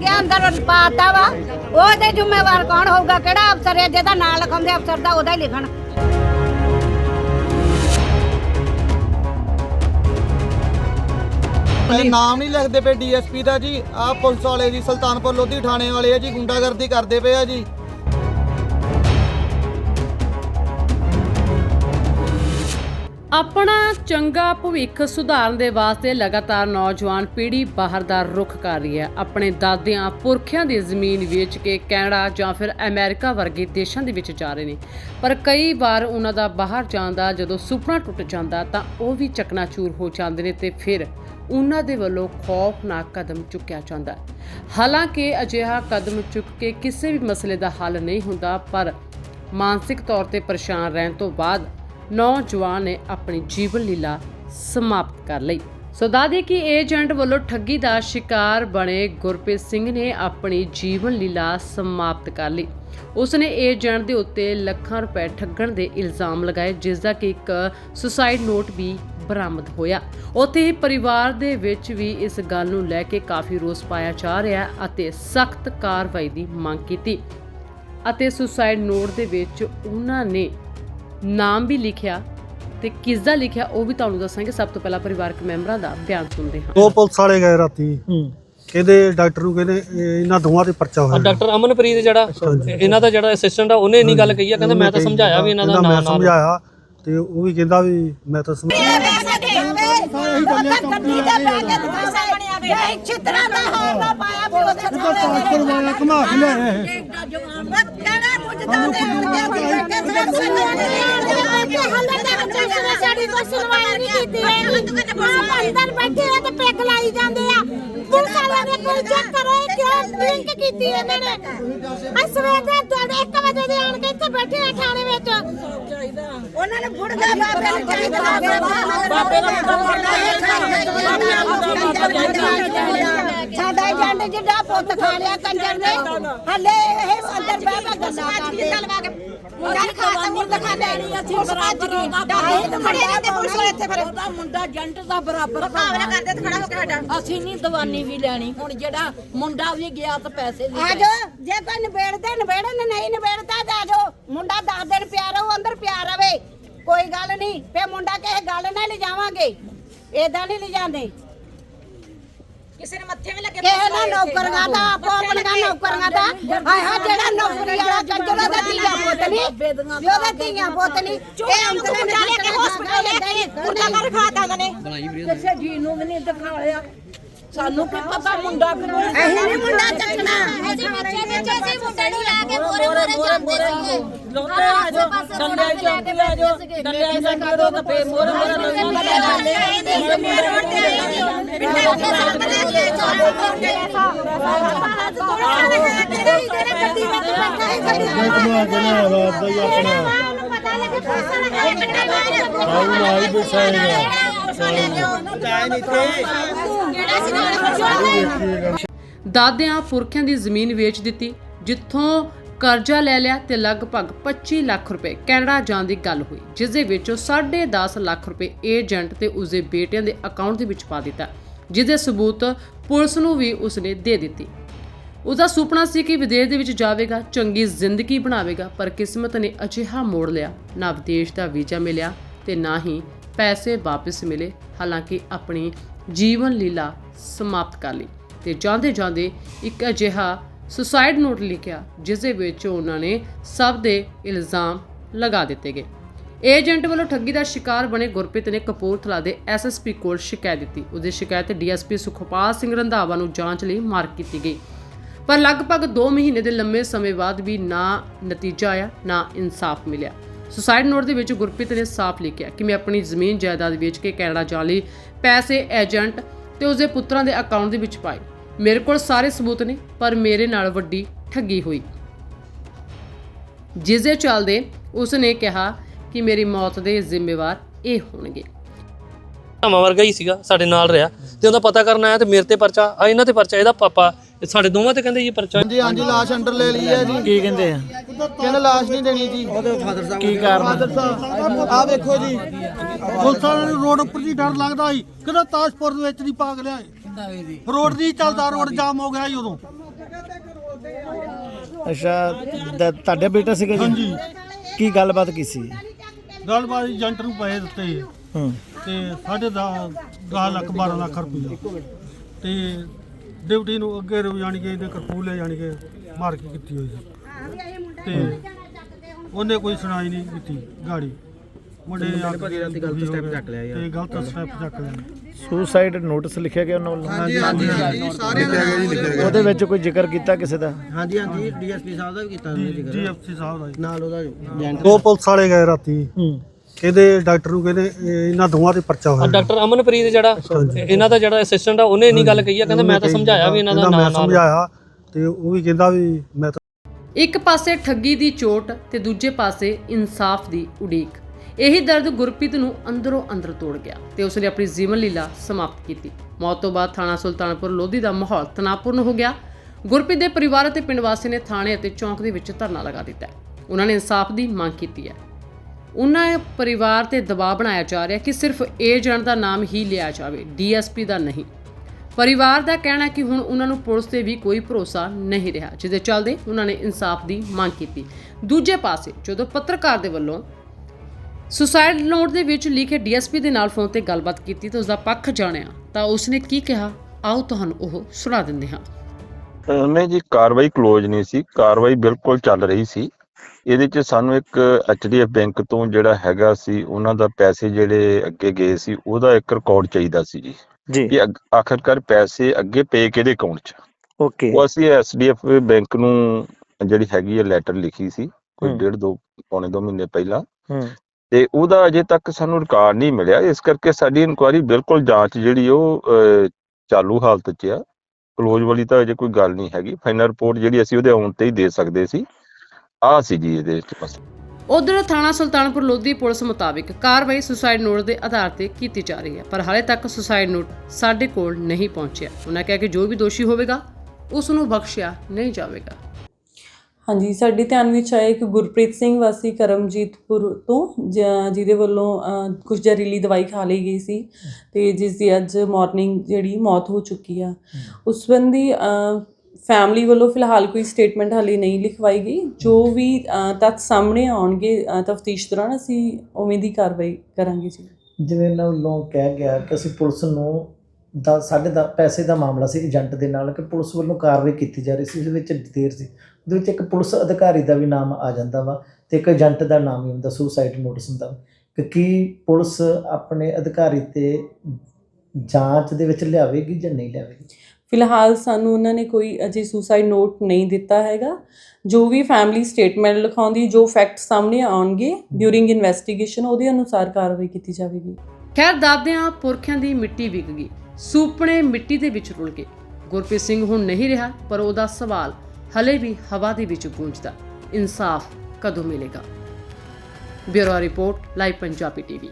ਗਿਆ ਅੰਦਰ ਪਾਤਾ ਵਾ। ਉਹਦੇ ਜ਼ਿੰਮੇਵਾਰ ਕੌਣ ਹੋਊਗਾ? ਕਿਹੜਾ ਅਫਸਰ ਹੈ? ਜਿਹਦਾ ਨਾਂ ਲਿਖਾਉਂਦੇ ਅਫਸਰ ਦਾ, ਉਹਦਾ ਹੀ ਲਿਖਣ। ਇਹ ਨਾਮ ਨਹੀਂ ਲਿਖਦੇ ਪਏ ਡੀਐਸਪੀ ਦਾ ਜੀ। ਆਹ ਪੁਲਿਸ ਵਾਲੇ ਜੀ, ਸੁਲਤਾਨਪੁਰ ਲੋਧੀ ਥਾਣੇ ਵਾਲੇ ਆ ਜੀ, ਗੁੰਡਾਗਰਦੀ ਕਰਦੇ ਪਏ ਆ ਜੀ। ਆਪਣਾ ਚੰਗਾ ਭਵਿੱਖ ਸੁਧਾਰਨ ਦੇ ਵਾਸਤੇ ਲਗਾਤਾਰ ਨੌਜਵਾਨ ਪੀੜ੍ਹੀ ਬਾਹਰ ਦਾ ਰੁਖ ਕਰ ਰਹੀ ਹੈ। ਆਪਣੇ ਦਾਦਿਆਂ ਪੁਰਖਿਆਂ ਦੀ ਜ਼ਮੀਨ ਵੇਚ ਕੇ ਕੈਨੇਡਾ ਜਾਂ ਫਿਰ ਅਮਰੀਕਾ ਵਰਗੇ ਦੇਸ਼ਾਂ ਦੇ ਵਿੱਚ ਜਾ ਰਹੇ ਨੇ। ਪਰ ਕਈ ਵਾਰ ਉਹਨਾਂ ਦਾ ਬਾਹਰ ਜਾਣ ਦਾ ਜਦੋਂ ਸੁਪਨਾ ਟੁੱਟ ਜਾਂਦਾ ਤਾਂ ਉਹ ਵੀ ਚਕਨਾਚੂਰ ਹੋ ਜਾਂਦੇ ਨੇ ਤੇ ਫਿਰ ਉਹਨਾਂ ਦੇ ਵੱਲੋਂ ਖੌਫਨਾਕ ਕਦਮ ਚੁੱਕਿਆ ਜਾਂਦਾ ਹੈ। ਹਾਲਾਂਕਿ ਅਜਿਹਾ ਕਦਮ ਚੁੱਕ ਕੇ ਕਿਸੇ ਵੀ ਮਸਲੇ ਦਾ ਹੱਲ ਨਹੀਂ ਹੁੰਦਾ, ਪਰ ਮਾਨਸਿਕ ਤੌਰ ਤੇ ਪਰੇਸ਼ਾਨ ਰਹਿਣ ਤੋਂ ਬਾਅਦ ਨੌਜਵਾਨ ਨੇ ਆਪਣੀ ਜੀਵਨ ਲੀਲਾ ਸਮਾਪਤ ਕਰ ਲਈ। ਸੋ ਦਾਦੇ ਕਿ ਏਜੰਟ ਵੱਲੋਂ ਠੱਗੀ ਦਾ ਸ਼ਿਕਾਰ ਬਣੇ ਗੁਰਪ੍ਰੀਤ ਸਿੰਘ ਨੇ ਆਪਣੀ ਜੀਵਨ ਲੀਲਾ ਸਮਾਪਤ ਕਰ ਲਈ। ਉਸਨੇ ਏਜੰਟ ਦੇ ਉੱਤੇ ਲੱਖਾਂ ਰੁਪਏ ਠੱਗਣ ਦੇ ਇਲਜ਼ਾਮ ਲਗਾਏ, ਜਿਸ ਦਾ ਕਿ ਇੱਕ ਸੁਸਾਈਡ ਨੋਟ ਵੀ ਬਰਾਮਦ ਹੋਇਆ। ਉੱਥੇ ਹੀ ਪਰਿਵਾਰ ਦੇ ਵਿੱਚ ਵੀ ਇਸ ਗੱਲ ਨੂੰ ਲੈ ਕੇ ਕਾਫੀ ਰੋਸ ਪਾਇਆ ਜਾ ਰਿਹਾ ਅਤੇ ਸਖਤ ਕਾਰਵਾਈ ਦੀ ਮੰਗ ਕੀਤੀ ਅਤੇ ਸੁਸਾਈਡ ਨੋਟ ਦੇ ਵਿੱਚ ਉਹਨਾਂ ਨੇ ਨਾਮ ਵੀ ਲਿਖਿਆ ਤੇ ਕਿਸ ਦਾ ਲਿਖਿਆ ਉਹ ਵੀ ਤੁਹਾਨੂੰ ਦੱਸਾਂਗੇ। ਸਭ ਤੋਂ ਪਹਿਲਾਂ ਪਰਿਵਾਰਕ ਮੈਂਬਰਾਂ ਦਾ ਬਿਆਨ ਸੁਣਦੇ ਹਾਂ। ਦੋ ਪੁਲਿਸ ਵਾਲੇ ਗਏ ਰਾਤੀ। ਕਹਿੰਦੇ ਡਾਕਟਰ ਨੂੰ ਕਹਿੰਦੇ ਇਹ ਇਹਨਾਂ ਦੋਵਾਂ ਤੇ ਪਰਚਾ ਹੋਇਆ। ਡਾਕਟਰ ਅਮਨਪ੍ਰੀਤ ਜਿਹੜਾ ਇਹਨਾਂ ਦਾ ਜਿਹੜਾ ਅਸਿਸਟੈਂਟ ਆ ਉਹਨੇ ਇੰਨੀ ਗੱਲ ਕਹੀ ਆ ਕਹਿੰਦਾ ਮੈਂ ਤਾਂ ਸਮਝਾਇਆ ਵੀ ਇਹਨਾਂ ਦਾ ਕਹਿੰਦਾ ਨਾਂ। ਮੈਂ ਸਮਝਾਇਆ ਤੇ ਉਹ ਵੀ ਕਹਿੰਦਾ ਵੀ ਮੈਂ ਤਾਂ ਸਮਝ ਛਿੱਤਰਾਂ ਦਾ ਸਾਡੀ ਕੋਈ ਸੁਣਵਾਈ ਨਹੀਂ ਕੀਤੀ ਹੈਗੀ ਆਪ ਅੰਦਰ ਬੈਠੇ ਆ ਤੇ ਪੈਕ ਲਾਈ ਜਾਂਦੇ ਆ ਪੁਲਿਸ ਵਾਲਿਆਂ ਨੇ ਕੋਈ ਚੈੱਕ ਕਰੋ ਇਹ ਕਿਉਂ ਲਿੰਕ ਕੀਤੀ ਇਹਨਾਂ ਨੇ ਅਸ ਸਵੇਰ ਦੇ ਤੁਹਾਡੇ 1 ਵਜੇ ਦੇ ਆਣ ਕੇ ਇੱਥੇ ਬੈਠੇ ਆ ਥਾਣੇ ਵਿੱਚ ਉਹਨਾਂ ਨੇ ਫੁੜਦਾ ਬਾਬੇ ਨੂੰ ਚਾਹੀਦਾ ਬਾਬੇ ਸਾਡਾ ਏਜੰਟ ਜਿੱਡਾ ਪੁੱਤ ਖਾ ਲਿਆ ਕੰਜਰ ਨੇ ਹੱਲੇ ਇਹ ਅੰਦਰ ਬਹਿ ਕੇ ਗੱਲਾਂ ਕਰਦੇ ਮੁੰਡਾ ਖਾਤਾ ਮੁੰਡਾ ਖਾ ਲੈਣੀ ਅਸੀਂ ਬਰਾਬਰ ਦਾਦੇ ਤੇ ਖੜੇ ਰਹਿੰਦੇ ਪੁਲਿਸ ਵਾਲੇ ਇੱਥੇ ਫਿਰ। ਉਹਦਾ ਮੁੰਡਾ ਜੰਟ ਦਾ ਬਰਾਬਰ ਮੁਕਾਬਲਾ ਕਰਦੇ ਤੇ ਖੜਾ ਹੋ ਕੇ ਸਾਡਾ ਅਸੀਂ ਨਹੀਂ ਦੀਵਾਨੀ ਵੀ ਲੈਣੀ। ਹੁਣ ਜਿਹੜਾ ਮੁੰਡਾ ਵੀ ਗਿਆ ਤਾਂ ਪੈਸੇ ਵੀ ਆ। ਜਾਓ। ਜੇ ਕੋਈ ਨਿਬੇੜਦੇ ਨਿਬੇੜਨ ਨਹੀਂ ਨਿਬੇੜਦਾ ਤਾਂ ਆ ਜਾਓ। ਮੁੰਡਾ 10 ਦਿਨ ਪਿਆ ਰਹੂ ਅੰਦਰ ਪਿਆ ਰਵੇ। ਕੋਈ ਗੱਲ ਨਹੀਂ। ਫੇ ਮੁੰਡਾ ਕਿਸੇ ਗੱਲ ਨਾਲ ਲਿਜਾਵਾਂਗੇ ਏਦਾਂ ਨਹੀਂ ਲਿਜਾਂਦੇ। ਕਿਸੇ ਨੇ ਮੱਥੇ ਵੀ ਲੱਗੇ ਕਿਸੇ ਦਾ ਨੌਕਰੀਆਂ ਦਾ ਆਪੋ ਆਪਣੀਆਂ ਨੌਕਰੀਆਂ ਦਾ ਹਾਏ ਹਾਏ ਜਿਹੜਾ ਨੌਕਰੀ ਵਾਲਾ ਕੰਜਰਾ ਦਾ ਧੀਆ ਪੁੱਤ ਨਹੀਂ ਉਹਦਾ ਧੀਆ ਪੁੱਤ ਨਹੀਂ ਇਹ ਅੰਦਰ ਲੈ ਕੇ ਹਸਪੀਟਲ ਲੈ ਕੇ ਮੁੰਡਾ ਕਰ ਖਾਤਾ ਉਹਨਾਂ ਨੇ। ਕਿਸੇ ਜੀ ਨੂੰ ਵੀ ਨਹੀਂ ਦਿਖਾਇਆ ਸਾਨੂੰ ਕੀ ਪਤਾ ਮੁੰਡਾ ਕਿਹਨੂੰ ਅਸੀਂ ਨਹੀਂ ਮੁੰਡਾ ਚੱਕਣਾ ਅਸੀਂ ਬੱਚੇ ਬੱਚੇ ਸੀ ਮੁੰਡੇ ਨੂੰ ਲੈ ਕੇ ਮੋਰੇ ਮੋਰੇ ਜਾਂਦੇ ਸੀਗੇ ਲੋਕੇ ਆ ਜਾਓ ਡੰਡੇ ਚੌਂਕੀ ਆ ਜਾਓ ਡੰਡੇ ਸੰਗਾ ਦੋ ਤਾਂ ਫੇਰ ਮੋਰੇ ਮੋਰੇ ਘੁਮਾ ਕੇ ਲਿਆਇਆ ਬਾਬਾ ਹੀ ਆਪਣਾ ਪਤਾ ਲੱਗੇ ਪੁਲਿਸ ਵਾਲੇ ਕਿੱਥੇ ਬਾਹਰ ਆਉ ਨਾਲ ਹੀ ਬਿਠਾਏਗਾ ਕਿਹੜਾ ਸੀ ਨਾਲ ਦਾਦਿਆਂ ਪੁਰਖਿਆਂ ਦੀ ਜ਼ਮੀਨ ਵੇਚ ਦਿੱਤੀ ਜਿੱਥੋਂ ਕਰਜ਼ਾ ਲੈ ਲਿਆ ਤੇ ਲਗਭਗ 25 ਲੱਖ ਰੁਪਏ ਕੈਨੇਡਾ ਜਾਣ ਦੀ ਗੱਲ ਹੋਈ ਜਿਸ ਦੇ ਵਿੱਚੋਂ 10.5 ਲੱਖ ਰੁਪਏ ਏਜੰਟ ਤੇ ਉਸਦੇ ਬੇਟਿਆਂ ਦੇ ਅਕਾਊਂਟ ਦੇ ਵਿੱਚ ਪਾ ਦਿੱਤਾ ਜਿਸ ਦੇ ਸਬੂਤ ਪੁਲਿਸ ਨੂੰ ਵੀ ਉਸਨੇ ਦੇ ਦਿੱਤੀ। ਉਹਦਾ ਸੁਪਨਾ ਸੀ ਕਿ ਵਿਦੇਸ਼ ਦੇ ਵਿੱਚ ਜਾਵੇਗਾ ਚੰਗੀ ਜ਼ਿੰਦਗੀ ਬਣਾਵੇਗਾ ਪਰ ਕਿਸਮਤ ਨੇ ਅਜਿਹਾ ਮੋੜ ਲਿਆ ਨਾ ਵਿਦੇਸ਼ ਦਾ ਵੀਜ਼ਾ ਮਿਲਿਆ ਤੇ ਨਾ ਹੀ ਪੈਸੇ ਵਾਪਸ ਮਿਲੇ, ਹਾਲਾਂਕਿ ਆਪਣੀ ਜੀਵਨ ਲੀਲਾ ਸਮਾਪਤ ਕਰ ਲਈ। ਤੇ ਜਾਂਦੇ ਜਾਂਦੇ ਇੱਕ ਅਜਿਹਾ ਸੁਸਾਈਡ ਨੋਟ ਲਿਖਿਆ ਜਿਸ ਦੇ ਵਿੱਚ ਉਹਨਾਂ ਨੇ ਸਭ ਦੇ ਇਲਜ਼ਾਮ ਲਗਾ ਦਿੱਤੇ ਗਏ। ਏਜੰਟ ਵੱਲੋਂ ਠੱਗੀ ਦਾ ਸ਼ਿਕਾਰ ਬਣੇ ਗੁਰਪ੍ਰੀਤ ਨੇ ਕਪੂਰਥਲਾ ਦੇ ਐਸਐਸਪੀ ਕੋਲ ਸ਼ਿਕਾਇਤ ਦਿੱਤੀ। ਉਹਦੀ ਸ਼ਿਕਾਇਤ ਡੀਐਸਪੀ ਸੁਖਪਾਲ ਸਿੰਘ ਰੰਧਾਵਾ ਨੂੰ ਜਾਂਚ ਲਈ ਮਾਰਕ ਕੀਤੀ ਗਈ। ਪਰ ਲਗਭਗ 2 ਮਹੀਨੇ ਦੇ ਲੰਮੇ ਸਮੇਂ ਬਾਅਦ ਵੀ ਨਾ ਨਤੀਜਾ ਆਇਆ, ਨਾ ਇਨਸਾਫ ਮਿਲਿਆ। ਸੁਸਾਈਡ ਨੋਟ ਦੇ ਵਿੱਚ ਗੁਰਪ੍ਰੀਤ ਨੇ ਸਾਫ਼ ਲਿਖਿਆ ਕਿ ਮੈਂ ਆਪਣੀ ਜ਼ਮੀਨ ਜਾਇਦਾਦ ਵੇਚ ਕੇ ਕੈਨੇਡਾ ਜਾਣ ਲਈ ਪੈਸੇ, ਏਜੰਟ ਤੇ ਉਸਦੇ ਪੁੱਤਰਾਂ ਦੇ ਅਕਾਊਂਟ ਦੇ ਵਿੱਚ ਪਾਏ। ਮੇਰੇ ਕੋਲ ਸਾਰੇ ਸਬੂਤ ਨੇ, ਪਰ ਮੇਰੇ ਨਾਲ ਵੱਡੀ ਠੱਗੀ ਹੋਈ। ਜਿਸ ਦੇ ਚੱਲਦੇ ਉਸ ਨੇ ਕਿਹਾ ਕਿ ਮੇਰੀ ਮੌਤ ਦੇ ਜ਼ਿੰਮੇਵਾਰ ਇਹ ਹੋਣਗੇ। ਧਾਮਾ ਵਰਗਾ ਹੀ ਸੀਗਾ, ਸਾਡੇ ਨਾਲ ਰਿਹਾ। ਤੇ ਉਹਦਾ ਪਤਾ ਕਰਨ ਆਇਆ ਤੇ ਮੇਰੇ ਤੇ ਪਰਚਾ ਆ ਇਹਨਾਂ ਤੇ ਪਰਚਾ, ਇਹਦਾ ਪਾਪਾ ਇਹ ਸਾਡੇ ਦੋਵਾਂ ਤੇ ਕਹਿੰਦੇ ਇਹ ਪਰਚਾ ਹਾਂਜੀ ਹਾਂਜੀ ਲਾਸ਼ ਅੰਡਰ ਲੈ ਲਈ ਹੈ ਜੀ। ਕੀ ਕਹਿੰਦੇ ਆ? ਕਹਿੰਦੇ ਲਾਸ਼ ਨਹੀਂ ਦੇਣੀ ਜੀ। ਕੀ ਕਾਰਨ ਫਾਦਰ ਸਾਹਿਬ ਆ ਵੇਖੋ ਜੀ। ਪੁਲਿਸ ਵਾਲਿਆਂ ਨੂੰ ਰੋਡ ਉੱਪਰ ਦੀ ਡਰ ਲੱਗਦਾ ਸੀ। ਕਿਹਦਾ ਤਾਜਪੁਰ ਦੇ ਵਿੱਚ ਦੀ ਪਾਗ ਲਿਆਏ ਰੋਡ ਨਹੀਂ ਚੱਲਦਾ ਰੋਡ ਜਾਮ ਹੋ ਗਿਆ ਉਦੋਂ। ਅੱਛਾ ਦ- ਤੁਹਾਡਾ ਬੇਟਾ ਸੀਗਾ ਜੀ? ਹਾਂਜੀ। ਕੀ ਗੱਲਬਾਤ ਕੀ ਸੀ? ਗੱਲਬਾਤ ਏਜੰਟ ਨੂੰ ਪੈਸੇ ਦਿੱਤੇ। ਹੂੰ। ਤੇ ਸਾਢੇ 10 ਲੱਖ 12 ਲੱਖ ਰੁਪਈਆ। ਤੇ ਡਿਊਟੀ ਨੂੰ ਅੱਗੇ ਰੋ ਜਾਣੀ ਕਿ ਇਹਦੇ ਕਰਪੂਲੇ ਜਾਣੀ ਕਿ ਮਾਰ ਕੇ ਕੀਤੀ ਹੋਈ ਸੀ। ਤੇ ਉਹਨੇ ਕੋਈ ਸੁਣਾਈ ਨਹੀਂ ਕੀਤੀ ਗਾੜੀ। ਮੁੰਡੇ ਆ ਕੇ ਗਲਤ ਸਟੈਪ ਚੱਕ ਲਿਆ ਯਾਰ। ਤੇ ਗਲਤ ਸਟੈਪ ਚੱਕ ਲਿਆ। ਸੁਸਾਈਡ ਨੋਟਿਸ ਲਿਖਿਆ ਗਿਆ ਉਹਨਾਂ ਵੱਲੋਂ? ਹਾਂਜੀ ਹਾਂਜੀ ਹਾਂਜੀ ਸਾਰੇ ਉਹਦੇ ਵਿੱਚ ਕੋਈ ਜ਼ਿਕਰ ਕੀਤਾ ਕਿਸੇ ਦਾ? ਹਾਂਜੀ ਹਾਂਜੀ ਡੀਐਸਪੀ ਸਾਹਿਬ ਦਾ ਵੀ ਕੀਤਾ ਉਹਨੇ ਜ਼ਿਕਰ। ਸਾਹਿਬ ਦਾ ਜੀ। ਨਾਲ ਉਹਦਾ ਦੋ ਪੁਲਿਸ ਵਾਲੇ ਗਏ ਰਾਤੀ। ਹੂੰ। ਕਹਿੰਦੇ ਡਾਕਟਰ ਨੂੰ ਕਹਿੰਦੇ ਇਹ ਇਹਨਾਂ ਦੋਵਾਂ ਤੇ ਪਰਚਾ ਹੋਇਆ। ਡਾਕਟਰ ਅਮਨਪ੍ਰੀਤ ਜਿਹੜਾ ਇਹਨਾਂ ਦਾ ਜਿਹੜਾ ਅਸਿਸਟੈਂਟ ਆ ਉਹਨੇ ਇੰਨੀ ਗੱਲ ਕਹੀ ਆ ਕਹਿੰਦਾ ਮੈਂ ਤਾਂ ਸਮਝਾਇਆ ਵੀ ਇਹਨਾਂ ਦਾ ਕਹਿੰਦਾ ਨਾਂ ਮੈਂ ਨਾਲ ਸਮਝਾਇਆ ਤੇ ਉਹ ਵੀ ਕਹਿੰਦਾ ਵੀ ਮੈਂ ਤਾਂ ਇੱਕ ਪਾਸੇ ਠੱਗੀ ਦੀ ਚੋਟ ਤੇ ਦੂਜੇ ਪਾਸੇ ਇਨਸਾਫ ਦੀ ਉਡੀਕ। ਇਹੀ ਦਰਦ ਗੁਰਪ੍ਰੀਤ ਨੂੰ ਅੰਦਰੋਂ ਅੰਦਰ ਤੋੜ ਗਿਆ ਤੇ ਉਸਨੇ ਆਪਣੀ ਜੀਵਨ ਲੀਲਾ ਸਮਾਪਤ ਕੀਤੀ। ਮੌਤ ਤੋਂ ਬਾਅਦ ਥਾਣਾ ਸੁਲਤਾਨਪੁਰ ਲੋਧੀ ਦਾ ਮਾਹੌਲ ਤਣਾਅਪੂਰਨ ਹੋ ਗਿਆ। ਗੁਰਪ੍ਰੀਤ ਦੇ ਪਰਿਵਾਰ ਅਤੇ ਪਿੰਡ ਵਾਸੀਆਂ ਨੇ ਥਾਣੇ ਅਤੇ ਚੌਂਕ ਦੇ ਵਿੱਚ ਧਰਨਾ ਲਗਾ ਦਿੱਤਾ। ਉਹਨਾਂ ਨੇ ਇਨਸਾਫ ਦੀ ਮੰਗ ਕੀਤੀ ਹੈ। ਉਹਨਾਂ ਪਰਿਵਾਰ ਤੇ ਦਬਾਅ ਬਣਾਇਆ ਜਾ ਰਿਹਾ ਕਿ ਸਿਰਫ ਏਜੰਟ ਦਾ ਨਾਮ ਹੀ ਲਿਆ ਜਾਵੇ, ਡੀਐਸਪੀ ਦਾ ਨਹੀਂ। ਪਰਿਵਾਰ ਦਾ ਕਹਿਣਾ ਕਿ ਹੁਣ ਉਹਨਾਂ ਨੂੰ ਪੁਲਿਸ ਤੇ ਵੀ ਕੋਈ ਭਰੋਸਾ ਨਹੀਂ ਰਿਹਾ, ਜਿਹਦੇ ਚੱਲਦੇ ਉਹਨਾਂ ਨੇ ਇਨਸਾਫ ਦੀ ਮੰਗ ਕੀਤੀ। ਦੂਜੇ ਪਾਸੇ, ਜਦੋਂ ਪੱਤਰਕਾਰ ਦੇ ਵੱਲੋਂ ਸੁਸਾਇਡ ਨੋਟ ਦੇ ਵਿੱਚ ਲਿਖੇ ਡੀਐਸਪੀ ਦੇ ਨਾਲ ਫੋਨ ਤੇ ਗੱਲਬਾਤ ਕੀਤੀ ਤਾਂ ਉਸ ਦਾ ਪੱਖ ਜਾਣਿਆ, ਤਾਂ ਉਸਨੇ ਕੀ ਕਿਹਾ? ਆਓ ਤੁਹਾਨੂੰ ਉਹ ਸੁਣਾ ਦਿੰਦੇ ਹਾਂ। ਨਹੀਂ ਜੀ, ਕਾਰਵਾਈ ਕਲੋਜ਼ ਨਹੀਂ ਸੀ। ਕਾਰਵਾਈ ਬਿਲਕੁਲ ਚੱਲ ਰਹੀ ਸੀ। ਇਹਦੇ ਚ ਸਾਨੂੰ ਇੱਕ ਐਚਡੀਐਫ ਬੈਂਕ ਤੋਂ ਜਿਹੜਾ ਹੈਗਾ ਸੀ ਉਹਨਾਂ ਦਾ ਪੈਸੇ ਜਿਹੜੇ ਅੱਗੇ ਗਏ ਸੀ ਉਹਦਾ ਇੱਕ ਰਿਕਾਰਡ ਚਾਹੀਦਾ ਸੀ ਜੀ। ਜੀ। ਕਿ ਆਖਰਕਾਰ ਪੈਸੇ ਅੱਗੇ ਪੇ ਕਿਹਦੇ ਅਕਾਊਂਟ 'ਚ? ਓਕੇ। ਉਹ ਅਸੀਂ ਐਸਡੀਐਫ ਬੈਂਕ ਨੂੰ ਜਿਹੜੀ ਹੈਗੀ ਹੈ ਲੈਟਰ ਲਿਖੀ ਸੀ ਕੋਈ। ਡੇਢ ਦੋ ਪੌਣੇ ਦੋ ਮਹੀਨੇ ਪਹਿਲਾਂ। ਤੇ ਉਹਦਾ ਅਜੇ ਤੱਕ ਸਾਨੂੰ ਰਿਕਾਰਡ ਨਹੀਂ ਮਿਲਿਆ। ਇਸ ਕਰਕੇ ਸਾਡੀ ਇਨਕੁਆਇਰੀ ਬਿਲਕੁਲ ਜਾਂਚ ਜਿਹੜੀ ਉਹ ਚਾਲੂ ਹਾਲਤ 'ਚ ਆ। ਕਲੋਜ਼ ਵਾਲੀ ਤਾਂ ਅਜੇ ਕੋਈ ਗੱਲ ਨਹੀਂ ਹੈਗੀ। ਫਾਈਨਲ ਰਿਪੋਰਟ ਜਿਹੜੀ ਅਸੀਂ ਉਹਦੇ ਆਉਣ ਤੇ ਹੀ ਦੇ ਸਕਦੇ ਸੀ। ਆ ਸੀ ਜੀ ਇਹਦੇ ਵਿੱਚ ਬਸ। ਉਧਰ ਥਾਣਾ ਸੁਲਤਾਨਪੁਰ ਲੋਧੀ ਪੁਲਿਸ ਮੁਤਾਬਿਕ ਕਾਰਵਾਈ ਸੁਸਾਈਡ ਨੋਟ ਦੇ ਆਧਾਰ ਤੇ ਕੀਤੀ ਜਾ ਰਹੀ ਹੈ ਪਰ ਹਾਲੇ ਤੱਕ ਸੁਸਾਈਡ ਨੋਟ ਸਾਡੇ ਕੋਲ ਨਹੀਂ ਪਹੁੰਚਿਆ। ਉਹਨਾਂ ਕਿਹਾ ਕਿ ਜੋ ਵੀ ਦੋਸ਼ੀ ਹੋਵੇਗਾ ਉਸ ਨੂੰ ਬਖਸ਼ਿਆ ਨਹੀਂ ਜਾਵੇਗਾ। ਹਾਂਜੀ ਸਾਡੇ ਧਿਆਨ ਵਿੱਚ ਆਇਆ ਇੱਕ ਗੁਰਪ੍ਰੀਤ ਸਿੰਘ ਵਾਸੀ ਕਰਮਜੀਤਪੁਰ ਤੋਂ ਜ- ਜਿਹਦੇ ਵੱਲੋਂ ਅ, ਕੁਝ ਜ਼ਹਿਰੀਲੀ ਦਵਾਈ ਖਾ ਲਈ ਗਈ ਸੀ ਤੇ ਜਿਸ ਦੀ ਅੱਜ ਮਾਰਨਿੰਗ ਜਿਹੜੀ ਮੌਤ ਹੋ ਚੁੱਕੀ ਆ। ਉਸ ਸੰਬੰਧੀ ਫੈਮਿਲੀ ਵੱਲੋਂ ਫਿਲਹਾਲ ਕੋਈ ਸਟੇਟਮੈਂਟ ਹਾਲੇ ਨਹੀਂ ਲਿਖਵਾਈ ਗਈ। ਜੋ ਵੀ ਤੱਥ ਸਾਹਮਣੇ ਆਉਣਗੇ ਤਫਤੀਸ਼ ਦੌਰਾਨ ਅਸੀਂ ਉਵੇਂ ਦੀ ਕਾਰਵਾਈ ਕਰਾਂਗੇ ਜੀ। ਜਿਵੇਂ ਇਹਨਾਂ ਵੱਲੋਂ ਕਹਿ ਗਿਆ ਕਿ ਅਸੀਂ ਪੁਲਿਸ ਨੂੰ ਦਾ ਸਾਡੇ ਦਾ ਪੈਸੇ ਦਾ ਮਾਮਲਾ ਸੀ ਏਜੰਟ ਦੇ ਨਾਲ ਕਿ ਪੁਲਿਸ ਵੱਲੋਂ ਕਾਰਵਾਈ ਕੀਤੀ ਜਾ ਰਹੀ ਸੀ ਉਹਦੇ ਵਿੱਚ ਦੇਰ ਸੀ। ਉਹਦੇ ਵਿੱਚ ਇੱਕ ਪੁਲਿਸ ਅਧਿਕਾਰੀ ਦਾ ਵੀ ਨਾਮ ਆ ਜਾਂਦਾ ਵਾ ਤੇ ਇੱਕ ਏਜੰਟ ਦਾ ਨਾਮ ਵੀ ਹੁੰਦਾ ਸੁਸਾਈਡ ਨੋਟਿਸ ਹੁੰਦਾ। ਕਿ ਕੀ ਪੁਲਿਸ ਆਪਣੇ ਅਧਿਕਾਰੀ ਤੇ ਜਾਂਚ ਦੇ ਵਿੱਚ ਲਿਆਵੇਗੀ ਜਾਂ ਨਹੀਂ ਲਿਆਵੇਗੀ? ਫਿਲਹਾਲ ਸਾਨੂੰ ਉਹਨਾਂ ਨੇ ਕੋਈ ਅਜੇ ਸੁਸਾਈਡ ਨੋਟ ਨਹੀਂ ਦਿੱਤਾ ਹੈਗਾ। ਜੋ ਵੀ ਫੈਮਿਲੀ ਸਟੇਟਮੈਂਟ ਲਿਖਾਉਂਦੀ, ਜੋ ਫੈਕਟ ਸਾਹਮਣੇ ਆਉਣਗੇ ਡਿਊਰਿੰਗ ਇਨਵੈਸਟੀਗੇਸ਼ਨ ਉਹਦੇ ਅਨੁਸਾਰ ਕਾਰਵਾਈ ਕੀਤੀ ਜਾਵੇਗੀ। ਖੈਰ ਦਾਦਿਆਂ ਪੁਰਖਿਆਂ ਦੀ ਮਿੱਟੀ ਵਿਕ ਗਈ। ਸੁਪਨੇ ਮਿੱਟੀ ਦੇ ਵਿੱਚ ਰੁਲ ਗਏ। ਗੁਰਪ੍ਰੀਤ ਸਿੰਘ ਹੁਣ ਨਹੀਂ ਰਿਹਾ, ਪਰ ਉਹਦਾ ਸਵਾਲ ਹਲੇ ਵੀ ਹਵਾ ਦੇ ਵਿੱਚ ਗੂੰਜਦਾ। ਇਨਸਾਫ ਕਦੋਂ ਮਿਲੇਗਾ? Bureau report, live Punjabi TV.